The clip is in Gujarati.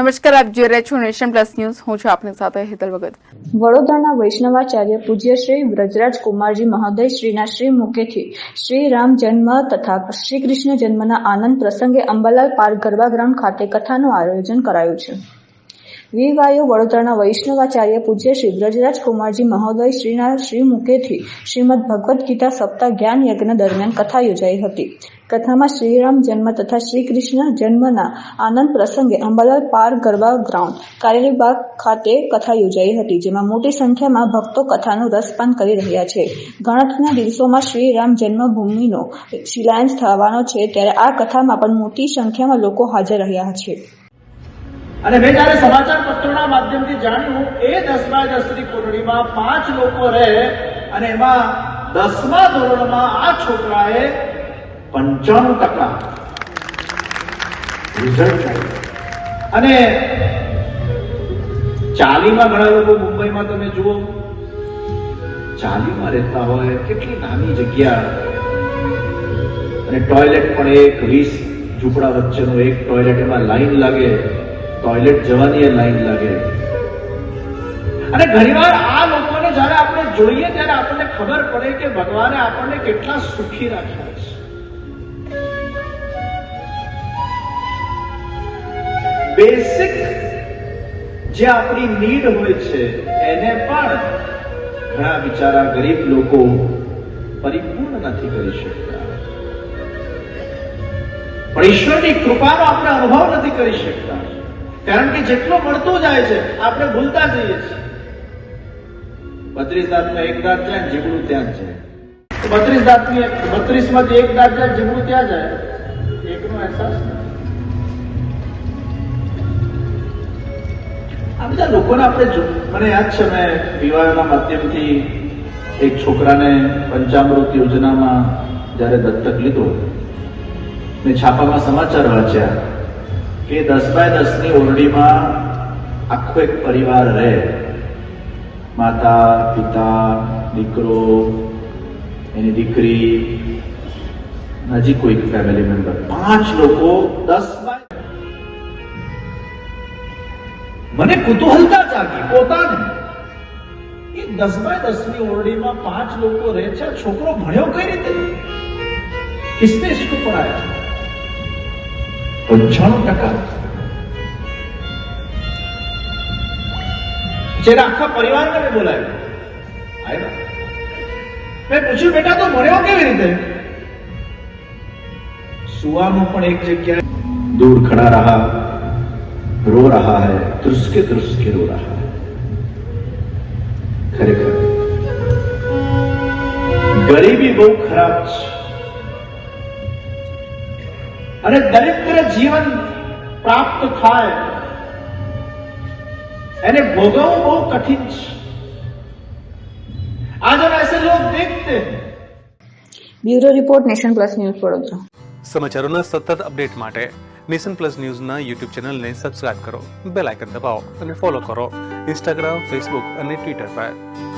નમસ્કાર, આપ જોઈ રહ્યા છો નેશન પ્લસ ન્યૂઝ. હું છું આપની સાથે હેતલ ભગત. વડોદરાના વૈષ્ણવાચાર્ય પૂજ્ય શ્રી વ્રજરાજ કુમારજી મહોદય શ્રીના શ્રી મુખેથી શ્રી રામ જન્મ તથા શ્રી કૃષ્ણ જન્મના આનંદ પ્રસંગે અંબાલાલ પાર્ક ગરબા ગ્રાઉન્ડ ખાતે કથાનું આયોજન કરાયું છે. વીવાયુ વડોદરાના વૈષ્ણવાચાર્ય પૂજ્ય શ્રી વ્રજરાજ કુમારજી મહોદય શ્રીના શ્રી મુખેથી શ્રીમદ ભગવદ્ ગીતા સપ્તાહ જ્ઞાન યજ્ઞ દરમિયાન કથા યોજાઈ હતી. કથામાં શ્રીરામ જન્મ તથા શ્રી કૃષ્ણ જન્મના આનંદ પ્રસંગે અંબાલાલ પાર ગરબા ગ્રાઉન્ડ, કારેલીબાગ ખાતે કથા યોજાઈ હતી, જેમાં મોટી સંખ્યામાં ભક્તો કથાનું રસપાન કરી રહ્યા છે. ગણતરીના દિવસોમાં શ્રીરામ જન્મભૂમિનો શિલાયન્સ થવાનો છે, ત્યારે આ કથામાં પણ મોટી સંખ્યામાં લોકો હાજર રહ્યા છે. અને મેં જયારે સમાચાર પત્રોના માધ્યમથી જાણ્યું, એ દસમા દસરી કોટડીમાં પાંચ લોકો રહે અને એમાં દસમા ધોરણમાં આ છોકરાએ પંચાણું ટકા રિઝલ્ટ અને ચાલીમાં ઘણા લોકો મુંબઈમાં તમે જુઓ, ચાલીમાં રહેતા હોય, કેટલી નાની જગ્યા. અને ટોયલેટ પણ એક, વીસ ઝૂંપડા વચ્ચેનો એક ટોયલેટ એમાં લાઈન લાગે. ટોયલેટ જવાની લાઈન લાગે. અને ઘણીવાર આ લોકોને જ્યારે આપણે જોઈએ ત્યારે આપણને ખબર પડે કે ભગવાને આપણને કેટલા સુખી રાખ્યા બેસિક જે આપણી નીડ હોય છે, એને પણ ઘણા બિચારા ગરીબ લોકો પરિપૂર્ણ નથી કરી શકતા. પણ ઈશ્વરની કૃપાનો આપણે અનુભવ નથી કરી શકતા. કારણ કે જેટલું મળતું જાય છે, આપણે ભૂલતા જઈએ છીએ. બત્રીસ દાંતમાં એક દાંત જાય જીવડું ત્યાં જ જાય. બત્રીસ દાંતની બત્રીસમાંથી એક દાંત જાય જીવડું ત્યાં જાય? એકનો અહેસાસ આ બધા લોકોને આપણે મને યાદ છે, મેં વિવાહના માધ્યમથી એક છોકરાને પંચામૃત યોજનામાં જ્યારે દત્તક લીધો, મેં છાપામાં સમાચાર વાંચ્યા. કે દસ બાય દસની ઓરડીમાં આખો એક પરિવાર રહે. માતા, પિતા, દીકરો, એની દીકરી હજી કોઈક ફેમિલી મેમ્બર પાંચ લોકો દસ મને કુતૂહલતા જાગી, પોતાને. એ દસ બાય દસની ઓરડીમાં પાંચ લોકો રહે છે, છોકરો ભણ્યો કઈ રીતે? કિસને ઇસકો પડાયા પંચાણું ટકા જેના આખા પરિવારને મેં બોલાવ્યો આવ્યા મેં પૂછ્યું બેટા તો ભણ્યો કેવી રીતે સુવાનું પણ એક જગ્યાએ દૂર ખડા રહા रो रहा है तुरस्के तुरस्के रो रहा है ખરેખર ગરીબી બહુ ખરાબ છે અને દરિદ્ર જીવન પ્રાપ્ત થાય એને ભોગવવું બહુ કઠિન છે आज हम ऐसे लोग देखते हैं bureau report nation plus news Vadodara સમાચારોના સતત અપડેટ માટે નેશન પ્લસ ન્યૂઝના યુટ્યુબ ચેનલને સબસ્ક્રાઇબ કરો બેલ આઇકન દબાવો અને ફોલો કરો ઇન્સ્ટાગ્રામ ફેસબુક અને ટ્વિટર પર